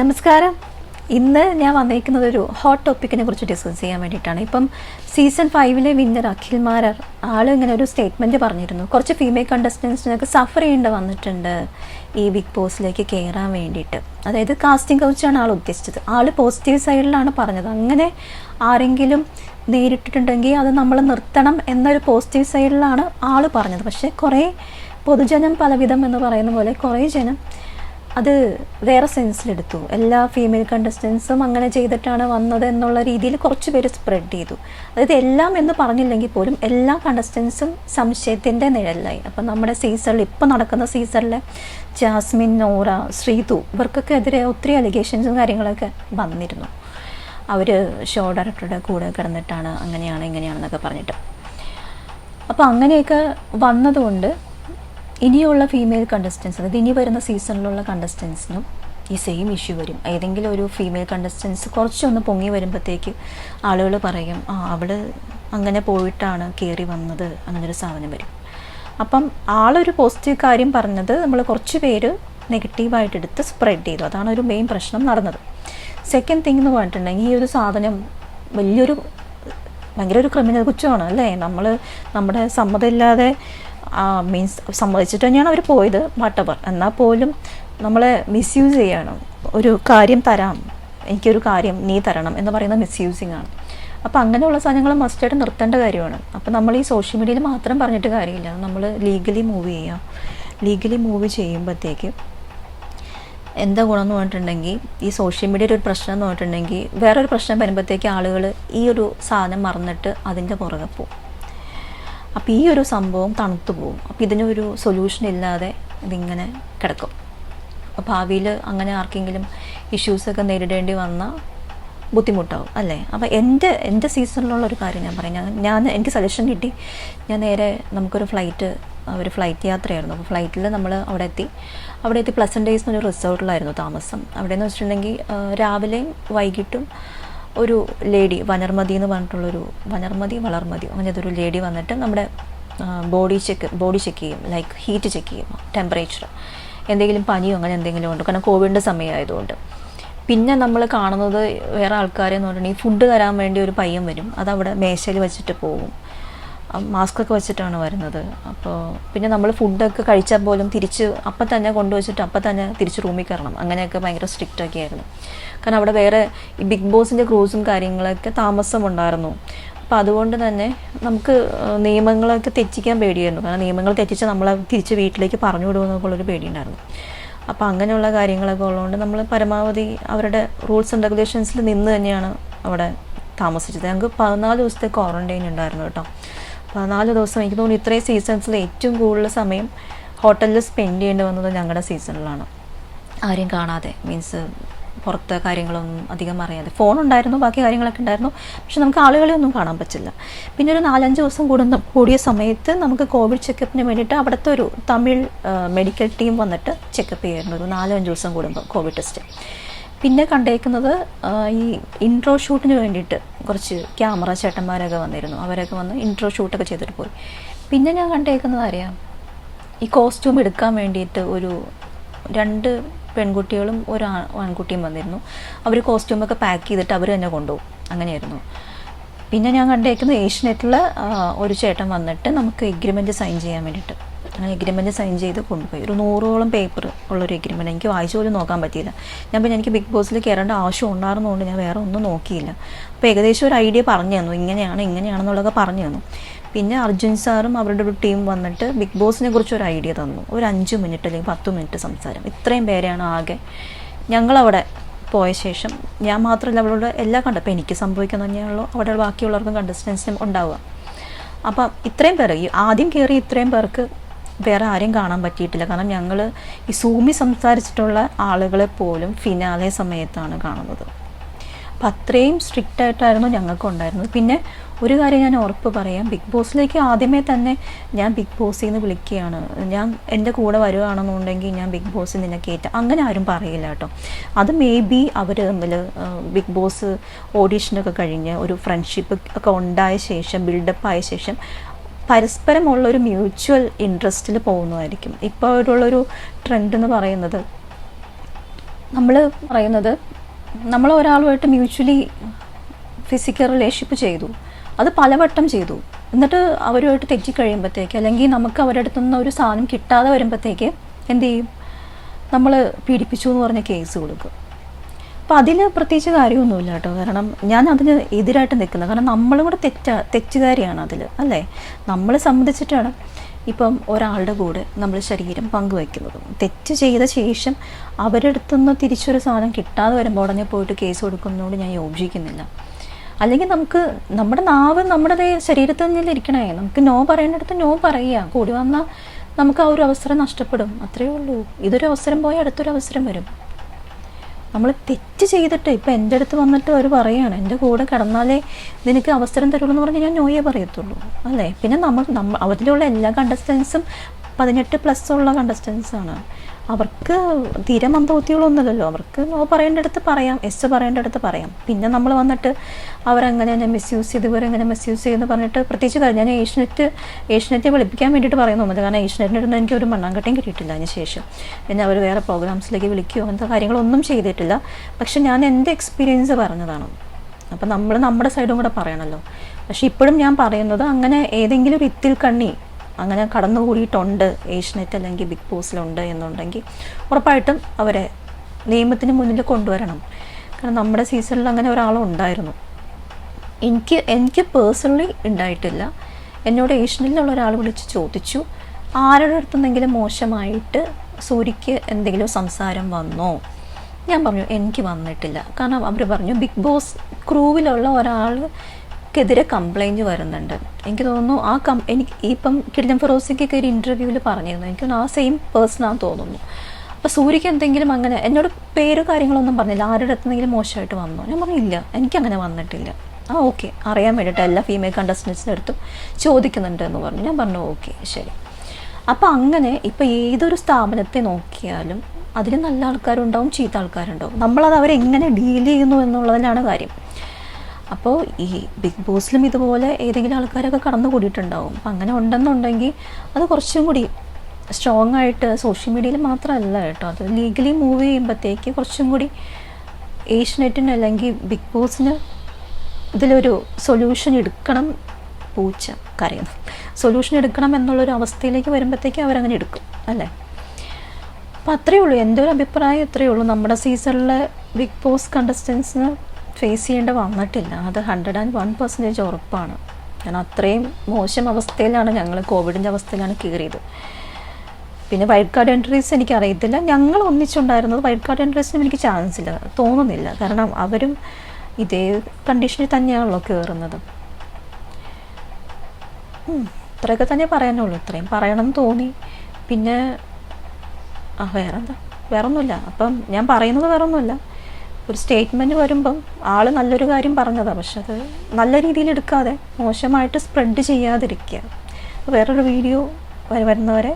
നമസ്കാരം. ഇന്ന് ഞാൻ വന്നിരിക്കുന്നത് ഒരു ഹോട്ട് ടോപ്പിക്കിനെ കുറിച്ച് ഡിസ്കസ് ചെയ്യാൻ വേണ്ടിയിട്ടാണ്. ഇപ്പം സീസൺ ഫൈവിലെ വിന്നർ അഖിൽ മാരർ ആൾ ഇങ്ങനെ ഒരു സ്റ്റേറ്റ്മെന്റ് പറഞ്ഞിരുന്നു. കുറച്ച് ഫീമെയിൽ കണ്ടസ്റ്റൻസിനൊക്കെ സഫർ ചെയ്യേണ്ടി വന്നിട്ടുണ്ട് ഈ ബിഗ് ബോസിലേക്ക് കയറാൻ വേണ്ടിയിട്ട്. അതായത് കാസ്റ്റിംഗ് കൗച്ചാണ് ആൾ ഉദ്ദേശിച്ചത്. ആൾ പോസിറ്റീവ് സൈഡിലാണ് പറഞ്ഞത്. അങ്ങനെ ആരെങ്കിലും നേരിട്ടിട്ടുണ്ടെങ്കിൽ അത് നമ്മൾ നിർത്തണം എന്നൊരു പോസിറ്റീവ് സൈഡിലാണ് ആൾ പറഞ്ഞത്. പക്ഷേ കുറേ പൊതുജനം പലവിധം എന്ന് പറയുന്ന പോലെ കുറേ ജനം അത് വേറെ സെൻസിലെടുത്തു എല്ലാ ഫീമെയിൽ കണ്ടസ്റ്റൻസും അങ്ങനെ ചെയ്തിട്ടാണ് വന്നത് എന്നുള്ള രീതിയിൽ കുറച്ച് പേര് സ്പ്രെഡ് ചെയ്തു. അതായത് എല്ലാം എന്ന് പറഞ്ഞില്ലെങ്കിൽ പോലും എല്ലാ കണ്ടസ്റ്റൻസും സംശയത്തിന്റെ നിഴലായി അപ്പം നമ്മുടെ സീസണിൽ ഇപ്പോൾ നടക്കുന്ന സീസണിലെ ജാസ്മിൻ നോറ ശ്രീതു ഇവർക്കൊക്കെ എതിരെ ഒത്തിരി അലിഗേഷൻസും കാര്യങ്ങളൊക്കെ വന്നിരുന്നു. അവർ ഷോ ഡയറക്ടറുടെ കൂടെ കിടന്നിട്ടാണ് അങ്ങനെയാണ് ഇങ്ങനെയാണെന്നൊക്കെ പറഞ്ഞിട്ട്. അപ്പോൾ അങ്ങനെയൊക്കെ വന്നതുകൊണ്ട് ഇനിയുള്ള ഫീമെയിൽ കണ്ടസ്റ്റൻസ് അതായത് ഇനി വരുന്ന സീസണിലുള്ള കണ്ടസ്റ്റൻസിനും ഈ സെയിം ഇഷ്യൂ വരും. ഏതെങ്കിലും ഒരു ഫീമെയിൽ കണ്ടസ്റ്റൻസ് കുറച്ചൊന്ന് പൊങ്ങി വരുമ്പോഴത്തേക്ക് ആളുകൾ പറയും ആ അവൾ അങ്ങനെ പോയിട്ടാണ് കയറി വന്നത് അങ്ങനൊരു സാധനം വരും. അപ്പം ആളൊരു പോസിറ്റീവ് കാര്യം പറഞ്ഞത് നമ്മൾ കുറച്ച് പേര് നെഗറ്റീവായിട്ട് എടുത്ത് സ്പ്രെഡ് ചെയ്തു. അതാണ് ഒരു മെയിൻ പ്രശ്നം നടന്നത്. സെക്കൻഡ് തിങ് എന്ന് പറഞ്ഞിട്ടുണ്ടെങ്കിൽ ഈ ഒരു സാധനം വലിയൊരു ഭയങ്കര ഒരു ക്രിമിനൽ കുറ്റമാണ് അല്ലേ? നമ്മൾ നമ്മുടെ സമ്മതമില്ലാതെ മീൻസ് സമ്മതിച്ചിട്ട് തന്നെയാണ് അവർ പോയത് വാട്ടവർ എന്നാൽ പോലും നമ്മളെ മിസ്യൂസ് ചെയ്യണം. ഒരു കാര്യം തരാം. എനിക്കൊരു കാര്യം നീ തരണം എന്ന് പറയുന്ന മിസ്യൂസിങ് ആണ്. അപ്പോൾ അങ്ങനെയുള്ള സാധനങ്ങൾ മസ്റ്റായിട്ട് നിർത്തേണ്ട കാര്യമാണ്. അപ്പോൾ നമ്മൾ ഈ സോഷ്യൽ മീഡിയയിൽ മാത്രം പറഞ്ഞിട്ട് കാര്യമില്ല. നമ്മൾ ലീഗലി മൂവ് ചെയ്യാം. ലീഗലി മൂവ് ചെയ്യുമ്പോഴത്തേക്ക് എന്താ ഗുണം എന്ന് പറഞ്ഞിട്ടുണ്ടെങ്കിൽ ഈ സോഷ്യൽ മീഡിയയുടെ ഒരു പ്രശ്നം എന്ന് പറഞ്ഞിട്ടുണ്ടെങ്കിൽ വേറൊരു പ്രശ്നം വരുമ്പോഴത്തേക്ക് ആളുകൾ ഈ ഒരു സാധനം മറന്നിട്ട് അതിന്റെ പുറകെ പോകും. അപ്പോൾ ഈ ഒരു സംഭവം തണുത്തു പോകും. അപ്പോൾ ഇതിനൊരു സൊല്യൂഷൻ ഇല്ലാതെ ഇതിങ്ങനെ കിടക്കും. അപ്പോൾ ഭാവിയിൽ അങ്ങനെ ആർക്കെങ്കിലും ഇഷ്യൂസൊക്കെ നേരിടേണ്ടി വന്നാൽ ബുദ്ധിമുട്ടാവും അല്ലേ? അപ്പോൾ എന്റെ എന്റെ സീസണിലുള്ള ഒരു കാര്യം ഞാൻ പറയാം. ഞാൻ എനിക്ക് സജഷൻ കിട്ടി. ഞാൻ നേരെ നമുക്കൊരു ഫ്ലൈറ്റ് ഒരു ഫ്ലൈറ്റ് യാത്രയായിരുന്നു. അപ്പോൾ ഫ്ലൈറ്റിൽ നമ്മൾ അവിടെ എത്തി. അവിടെ എത്തി പ്ലസൻ ഡേയ്സ് എന്നൊരു റിസോർട്ടിലായിരുന്നു താമസം. അവിടെ എന്ന് വെച്ചിട്ടുണ്ടെങ്കിൽ രാവിലെയും വൈകിട്ടും ഒരു ലേഡി വനർമതി എന്ന് പറഞ്ഞിട്ടുള്ളൊരു വനർമതി വളർമതി അങ്ങനെ ഒരു ലേഡി വന്നിട്ട് നമ്മുടെ ബോഡി ചെക്ക് ബോഡി ചെക്ക് ചെയ്യും. ലൈക്ക് ഹീറ്റ് ചെക്ക് ചെയ്യും. ടെമ്പറേച്ചർ എന്തെങ്കിലും പനിയോ അങ്ങനെ എന്തെങ്കിലും ഉണ്ടോ? കാരണം കോവിഡിന്റെ സമയമായതുകൊണ്ട്. പിന്നെ നമ്മൾ കാണുന്നത് വേറെ ആൾക്കാരെന്ന് പറഞ്ഞിട്ടുണ്ടെങ്കിൽ ഫുഡ് തരാൻ വേണ്ടി ഒരു പയ്യൻ വരും. അത് അവിടെ മേശയിൽ വെച്ചിട്ട് പോകും മാസ്ക് ഒക്കെ വെച്ചിട്ടാണ് വരുന്നത്. അപ്പോൾ പിന്നെ നമ്മൾ ഫുഡൊക്കെ കഴിച്ചാൽ പോലും തിരിച്ച് അപ്പം തന്നെ കൊണ്ടുവച്ചിട്ട് അപ്പം തന്നെ തിരിച്ച് റൂമിൽ കയറണം. അങ്ങനെയൊക്കെ ഭയങ്കര സ്ട്രിക്റ്റ് ഒക്കെ ആയിരുന്നു കാരണം അവിടെ വേറെ ഈ ബിഗ് ബോസിന്റെ ക്രൂസും കാര്യങ്ങളൊക്കെ താമസമുണ്ടായിരുന്നു. അപ്പോൾ അതുകൊണ്ട് തന്നെ നമുക്ക് നിയമങ്ങളൊക്കെ തെറ്റിക്കാൻ പേടിയായിരുന്നു. കാരണം നിയമങ്ങൾ തെറ്റിച്ച് നമ്മളെ തിരിച്ച് വീട്ടിലേക്ക് പറഞ്ഞു വിടുമെന്നൊക്കെയുള്ളൊരു പേടിയുണ്ടായിരുന്നു. അപ്പോൾ അങ്ങനെയുള്ള കാര്യങ്ങളൊക്കെ ഉള്ളതുകൊണ്ട് നമ്മൾ പരമാവധി അവരുടെ റൂൾസ് ആൻഡ് റെഗുലേഷൻസിൽ നിന്ന് തന്നെയാണ് അവിടെ താമസിച്ചത്. ഞങ്ങൾക്ക് പതിനാല് ദിവസത്തെ ക്വാറന്റൈൻ ഉണ്ടായിരുന്നു കേട്ടോ. പതിനാല് ദിവസം എനിക്ക് തോന്നുന്നു ഇത്രയും സീസൺസിൽ ഏറ്റവും കൂടുതൽ സമയം ഹോട്ടലിൽ സ്പെൻഡ് ചെയ്യേണ്ടി വന്നത് ഞങ്ങളുടെ സീസണിലാണ് ആരെയും കാണാതെ മീൻസ് പുറത്ത് കാര്യങ്ങളൊന്നും അധികം അറിയാതെ. ഫോൺ ഉണ്ടായിരുന്നു ബാക്കി കാര്യങ്ങളൊക്കെ ഉണ്ടായിരുന്നു പക്ഷെ നമുക്ക് ആളുകളെ ഒന്നും കാണാൻ പറ്റില്ല. പിന്നെ ഒരു നാലഞ്ച് ദിവസം കൂടുന്ന കൂടിയ സമയത്ത് നമുക്ക് കോവിഡ് ചെക്കപ്പിന് വേണ്ടിയിട്ട് അവിടുത്തെ ഒരു തമിഴ് മെഡിക്കൽ ടീം വന്നിട്ട് ചെക്കപ്പ് ചെയ്യായിരുന്നു ഒരു നാലഞ്ച് ദിവസം കൂടുമ്പോൾ കോവിഡ് ടെസ്റ്റ് പിന്നെ കണ്ടേക്കുന്നത് ഈ ഇൻട്രോ ഷൂട്ടിന് വേണ്ടിയിട്ട് കുറച്ച് ക്യാമറ ചേട്ടന്മാരൊക്കെ വന്നിരുന്നു. അവരൊക്കെ വന്ന് ഇൻട്രോ ഷൂട്ടൊക്കെ ചെയ്തിട്ട് പോയി. പിന്നെ ഞാൻ കണ്ടേക്കുന്നത് അറിയാം ഈ കോസ്റ്റ്യൂം എടുക്കാൻ വേണ്ടിയിട്ട് ഒരു രണ്ട് പെൺകുട്ടികളും ഒരു ആൺകുട്ടിയും വന്നിരുന്നു. അവർ കോസ്റ്റ്യൂമൊക്കെ പാക്ക് ചെയ്തിട്ട് അവർ തന്നെ കൊണ്ടുപോകും. അങ്ങനെയായിരുന്നു. പിന്നെ ഞാൻ കണ്ടേക്കുന്നത് ഏഷ്യനെറ്റിൽ ഒരു ചേട്ടൻ വന്നിട്ട് നമുക്ക് എഗ്രിമെന്റ് സൈൻ ചെയ്യാൻ വേണ്ടിയിട്ട്. അങ്ങനെ എഗ്രിമെന്റ് സൈൻ ചെയ്ത് കൊണ്ടുപോയി. ഒരു നൂറോളം പേപ്പർ ഉള്ളൊരു എഗ്രിമെന്റ് എനിക്ക് വായിച്ചു പോലും നോക്കാൻ പറ്റിയില്ല. ഞാൻ പിന്നെ എനിക്ക് ബിഗ് ബോസിൽ കയറേണ്ട ആവശ്യം ഉണ്ടായിരുന്നതുകൊണ്ട് ഞാൻ വേറെ ഒന്നും നോക്കിയില്ല. അപ്പോൾ ഏകദേശം ഒരു ഐഡിയ പറഞ്ഞു തന്നു. ഇങ്ങനെയാണ് ഇങ്ങനെയാണെന്നുള്ളതൊക്കെ പറഞ്ഞു തന്നു. പിന്നെ അർജുൻ സാറും അവരുടെ ഒരു ടീം വന്നിട്ട് ബിഗ് ബോസിനെ കുറിച്ച് ഒരു ഐഡിയ തന്നു. ഒരു അഞ്ച് മിനിറ്റ് അല്ലെങ്കിൽ പത്ത് മിനിറ്റ് സംസാരം. ഇത്രയും പേരെയാണ് ആകെ ഞങ്ങളവിടെ പോയ ശേഷം ഞാൻ മാത്രമല്ല അവളോട് എല്ലാം കണ്ടപ്പോൾ എനിക്ക് സംഭവിക്കുന്ന തന്നെയാണല്ലോ അവിടെ ബാക്കിയുള്ളവർക്കും കണ്ടസ്റ്റൻസിനും ഉണ്ടാവുക. അപ്പം ഇത്രയും പേർ ആദ്യം കയറി ഇത്രയും പേർക്ക് വേറെ ആരെയും കാണാൻ പറ്റിയിട്ടില്ല. കാരണം ഞങ്ങൾ ഈ സൂമി സംസാരിച്ചിട്ടുള്ള ആളുകളെ പോലും ഫിനാലെ സമയത്താണ് കാണുന്നത്. അപ്പം അത്രയും സ്ട്രിക്റ്റ് ആയിട്ടായിരുന്നു ഞങ്ങൾക്ക് ഉണ്ടായിരുന്നത്. പിന്നെ ഒരു കാര്യം ഞാൻ ഉറപ്പ് പറയാം. ബിഗ് ബോസിലേക്ക് ആദ്യമേ തന്നെ ഞാൻ ബിഗ് ബോസിൽ നിന്ന് വിളിക്കുകയാണ്. ഞാൻ എന്റെ കൂടെ വരുവാണെന്നുണ്ടെങ്കിൽ ഞാൻ ബിഗ് ബോസിൽ നിന്നെ കയറ്റാം അങ്ങനെ ആരും പറയില്ല കേട്ടോ. അത് മേ ബി അവർ തമ്മിൽ ബിഗ് ബോസ് ഓഡീഷനൊക്കെ കഴിഞ്ഞ് ഒരു ഫ്രണ്ട്ഷിപ്പ് ഒക്കെ ഉണ്ടായ ശേഷം ബിൽഡപ്പ് ആയ ശേഷം പരസ്പരമുള്ള ഒരു മ്യൂച്വൽ ഇൻട്രസ്റ്റിൽ പോകുന്നതായിരിക്കും. ഇപ്പോൾ അവരുള്ളൊരു ട്രെൻഡ് എന്ന് പറയുന്നത് നമ്മൾ പറയുന്നത് നമ്മൾ ഒരാളുമായിട്ട് മ്യൂച്വലി ഫിസിക്കൽ റിലേഷൻഷിപ്പ് ചെയ്തു. അത് പലവട്ടം ചെയ്തു. എന്നിട്ട് അവരുമായിട്ട് തെറ്റിക്കഴിയുമ്പോഴത്തേക്ക് അല്ലെങ്കിൽ നമുക്ക് അവരുടെ അടുത്ത് നിന്ന് ഒരു സാധനം കിട്ടാതെ വരുമ്പോഴത്തേക്ക് എന്ത് ചെയ്യും? നമ്മൾ പീഡിപ്പിച്ചു എന്ന് പറഞ്ഞ കേസ് കൊടുക്കും. അപ്പം അതിൽ പ്രത്യേകിച്ച് കാര്യമൊന്നുമില്ല കേട്ടോ. കാരണം ഞാൻ അതിന് എതിരായിട്ട് നിൽക്കുന്നത്. കാരണം നമ്മളും കൂടെ തെറ്റ തെറ്റുകാരിയാണ് അതിൽ അല്ലേ? നമ്മൾ സംബന്ധിച്ചിട്ടാണ് ഇപ്പം ഒരാളുടെ കൂടെ നമ്മൾ ശരീരം പങ്കുവയ്ക്കുന്നത്. തെറ്റ് ചെയ്ത ശേഷം അവരുടെ അടുത്തുനിന്ന് തിരിച്ചൊരു സാധനം കിട്ടാതെ വരുമ്പോൾ ഉടനെ പോയിട്ട് കേസ് കൊടുക്കുന്നതിനോട് ഞാൻ യോജിക്കുന്നില്ല. അല്ലെങ്കിൽ നമുക്ക് നമ്മുടെ നാവ് നമ്മുടെ ശരീരത്തിൽ തന്നെ ഇരിക്കണേ. നമുക്ക് നോ പറയേണ്ടടുത്ത് നോ പറയുക. കൂടി വന്നാൽ നമുക്ക് ആ ഒരു അവസരം നഷ്ടപ്പെടും. അത്രയേ ഉള്ളൂ. ഇതൊരു അവസരം പോയാൽ അടുത്തൊരു അവസരം വരും. നമ്മൾ തെറ്റ് ചെയ്തിട്ട് ഇപ്പം എന്റെ അടുത്ത് വന്നിട്ട് അവർ പറയുകയാണ് എന്റെ കൂടെ കിടന്നാലേ നിനക്ക് അവസരം തരുള്ളൂ എന്ന് പറഞ്ഞാൽ ഞാൻ നോയെ പറയത്തുള്ളൂ. അല്ലേ? പിന്നെ നമ്മൾ നമ്മൾ അതിലുള്ള എല്ലാ കണ്ടസ്റ്റൻസും പതിനെട്ട് പ്ലസ് ഉള്ള കണ്ടസ്റ്റൻസാണ് അവർക്ക് തീരെ മന്ദബുദ്ധികളൊന്നുമില്ലല്ലോ. അവർക്ക് നോ പറയേണ്ട അടുത്ത് പറയാം. എസ് പറയേണ്ട അടുത്ത് പറയാം. പിന്നെ നമ്മൾ വന്നിട്ട് അവരങ്ങനെ ഞാൻ മിസ്യൂസ് ചെയ്ത് ഇവരെങ്ങനെ മിസ്യൂസ് ചെയ്യുമെന്ന് പറഞ്ഞിട്ട് പ്രത്യേകിച്ച് കാര്യം ഞാൻ ഏഷ്യനെറ്റ് ഏഷ്യനെറ്റ് വിളിപ്പിക്കാൻ വേണ്ടിയിട്ട് പറയുന്നൊന്നുമില്ല കാരണം ഏഷ്യനെറ്റിന്റെ അടുത്ത് എനിക്ക് ഒരു മണ്ണാങ്കട്ടയും കിട്ടിയിട്ടില്ല അതിന് ശേഷം. പിന്നെ അവർ വേറെ പ്രോഗ്രാംസിലേക്ക് വിളിക്കുകയോ അങ്ങനത്തെ കാര്യങ്ങളൊന്നും ചെയ്തിട്ടില്ല. പക്ഷെ ഞാൻ എന്റെ എക്സ്പീരിയൻസ് പറഞ്ഞതാണ്. അപ്പം നമ്മൾ നമ്മുടെ സൈഡും കൂടെ പറയണമല്ലോ പക്ഷെ ഇപ്പോഴും ഞാൻ പറയുന്നത് അങ്ങനെ ഏതെങ്കിലും ഒരു ഇത്തിൽ കണ്ണി അങ്ങനെ കടന്നുകൂടിയിട്ടുണ്ട്. ഏഷ്യനെറ്റ് അല്ലെങ്കിൽ ബിഗ് ബോസിലുണ്ട് എന്നുണ്ടെങ്കിൽ ഉറപ്പായിട്ടും അവരെ നിയമത്തിന് മുന്നിൽ കൊണ്ടുവരണം. കാരണം നമ്മുടെ സീസണിൽ അങ്ങനെ ഒരാളുണ്ടായിരുന്നു. എനിക്ക് എനിക്ക് പേഴ്സണലി ഉണ്ടായിട്ടില്ല. എന്നോട് ഏഷ്യനിലുള്ള ഒരാൾ വിളിച്ച് ചോദിച്ചു ആരുടെ അടുത്തുനിന്നെങ്കിലും മോശമായിട്ട് സൂര്യക്ക് എന്തെങ്കിലും സംസാരം വന്നോ? ഞാൻ പറഞ്ഞു എനിക്ക് വന്നിട്ടില്ല. കാരണം അവർ പറഞ്ഞു ബിഗ് ബോസ് ക്രൂവിലുള്ള ഒരാൾക്കെതിരെ കംപ്ലൈന്റ് വരുന്നുണ്ട്. എനിക്ക് തോന്നുന്നു ആ കം എനിക്ക് ഇപ്പം കിടിലം ഫിറോസിക്കൊക്കെ ഒരു ഇന്റർവ്യൂവിൽ പറഞ്ഞിരുന്നു. എനിക്ക് തോന്നുന്നു ആ സെയിം പേഴ്സണാന്ന് തോന്നുന്നു. അപ്പോൾ സൂര്യക്ക് എന്തെങ്കിലും അങ്ങനെ എന്നോട് പേര് കാര്യങ്ങളൊന്നും പറഞ്ഞില്ല. ആരുടെ അടുത്തെങ്കിലും മോശമായിട്ട് വന്നു? ഞാൻ പറഞ്ഞില്ല എനിക്കങ്ങനെ വന്നിട്ടില്ല. ആ ഓക്കെ അറിയാൻ വേണ്ടിയിട്ട് എല്ലാ ഫീമെയിൽ കണ്ടസ്റ്റൻസിന്റെ അടുത്തും ചോദിക്കുന്നുണ്ട് എന്ന് പറഞ്ഞു. ഞാൻ പറഞ്ഞു ഓക്കെ ശരി. അപ്പോൾ അങ്ങനെ ഇപ്പോൾ ഏതൊരു സ്ഥാപനത്തെ നോക്കിയാലും അതിന് നല്ല ആൾക്കാരുണ്ടാവും ചീത്ത ആൾക്കാരുണ്ടാവും. നമ്മളത് അവരെങ്ങനെ ഡീൽ ചെയ്യുന്നു എന്നുള്ളതിനാണ് കാര്യം. അപ്പോൾ ഈ ബിഗ് ബോസിലും ഇതുപോലെ ഏതെങ്കിലും ആൾക്കാരൊക്കെ കടന്നു കൂടിയിട്ടുണ്ടാവും അപ്പം അങ്ങനെ ഉണ്ടെന്നുണ്ടെങ്കിൽ അത് കുറച്ചും കൂടി സ്ട്രോങ് ആയിട്ട് സോഷ്യൽ മീഡിയയിൽ മാത്രമല്ല കേട്ടോ. അത് ലീഗലി മൂവ് ചെയ്യുമ്പോഴത്തേക്ക് കുറച്ചും കൂടി ഏഷ്യനെറ്റിന് അല്ലെങ്കിൽ ബിഗ് ബോസിന് ഇതിലൊരു സൊല്യൂഷൻ എടുക്കണം പൂച്ച കരയുന്നു. സൊല്യൂഷൻ എടുക്കണം എന്നുള്ളൊരു അവസ്ഥയിലേക്ക് വരുമ്പോഴത്തേക്ക് അവരങ്ങനെ എടുക്കും അല്ലേ? അപ്പോൾ അത്രയേ ഉള്ളൂ. എന്റെ ഒരു അഭിപ്രായം ഇത്രയേ ഉള്ളൂ. നമ്മുടെ സീസണിലെ ബിഗ് ബോസ് കണ്ടസ്റ്റൻസിന് ഫേസ് ചെയ്യേണ്ട വന്നിട്ടില്ല. അത് ഹൺഡ്രഡ് ആൻഡ് വൺ പെർസെന്റേജ് ഉറപ്പാണ്. കാരണം അത്രയും മോശം അവസ്ഥയിലാണ് ഞങ്ങൾ കോവിഡിന്റെ അവസ്ഥയിലാണ് കയറിയത് പിന്നെ വൈൽഡ് കാർഡ് എൻട്രീസ് എനിക്കറിയത്തില്ല. ഞങ്ങൾ ഒന്നിച്ചുണ്ടായിരുന്നത് വൈൽഡ് കാർഡ് എൻട്രീസിനും എനിക്ക് ചാൻസ് ഇല്ല. തോന്നുന്നില്ല. കാരണം അവരും ഇതേ കണ്ടീഷനിൽ തന്നെയാണല്ലോ കയറുന്നത് ഇത്രയൊക്കെ തന്നെ പറയാനുള്ളൂ. ഇത്രയും പറയണമെന്ന് തോന്നി. പിന്നെ ആ വേറെന്താ? വേറൊന്നുമില്ല. അപ്പം ഞാൻ പറയുന്നത് വേറൊന്നുമില്ല. ഒരു സ്റ്റേറ്റ്മെന്റ് വരുമ്പം ആൾ നല്ലൊരു കാര്യം പറഞ്ഞതാണ് പക്ഷെ അത് നല്ല രീതിയിൽ എടുക്കാതെ മോശമായിട്ട് സ്പ്രെഡ് ചെയ്യാതിരിക്കുക. വേറൊരു വീഡിയോ വരുന്നവരെ